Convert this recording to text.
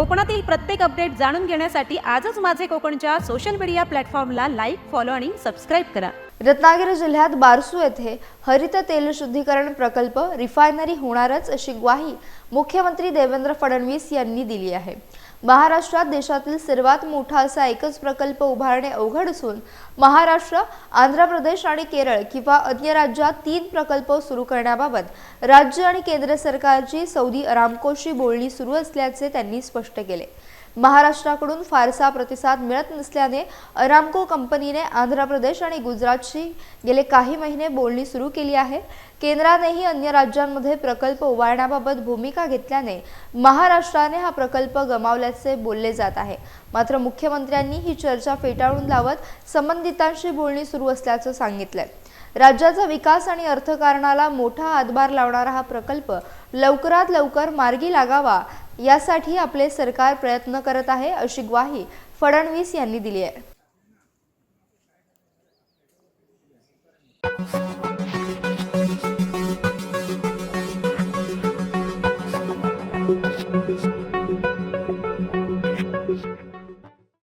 कोकणातील प्रत्येक अपडेट जाणून घेण्यासाठी आजच माझे कोकणच्या सोशल मीडिया प्लॅटफॉर्मला लाईक फॉलो आणि सबस्क्राईब करा. रत्नागिरी जिल्ह्यात बारसू येथे हरित तेल शुद्धीकरण प्रकल्प रिफायनरी होणारच अशी ग्वाही मुख्यमंत्री देवेंद्र फडणवीस यांनी दिली आहे. महाराष्ट्रात देशातील सर्वात मोठा असा एकच प्रकल्प उभारणे अवघड असून महाराष्ट्र आंध्र प्रदेश आणि केरळ किंवा अन्य राज्यात तीन प्रकल्प सुरू करण्याबाबत राज्य आणि केंद्र सरकारची सौदी अरामकोशी बोलणी सुरू असल्याचे त्यांनी स्पष्ट केले. महाराष्ट्राकडून फारसा प्रतिसाद मिळत नसल्याने अरामको कंपनीने आंध्र प्रदेश आणि गुजरातशी गेले काही महिने बोलणी सुरू केली आहे. केंद्रानेही अन्य राज्यांमध्ये प्रकल्प उभारण्याबाबत भूमिका घेतल्याने महाराष्ट्राने हा प्रकल्प गमावल्याचे बोलले जात आहे. मात्र मुख्यमंत्र्यांनी ही चर्चा फेटाळून लावत संबंधितांशी बोलणी सुरू असल्याचं सांगितलंय. राज्याचा विकास आणि अर्थकारणाला मोठा हातभार लावणारा हा प्रकल्प लवकरात लवकर मार्गी लागावा यासाठी आपले सरकार प्रयत्न करत आहे अशी ग्वाही फडणवीस यांनी दिली आहे.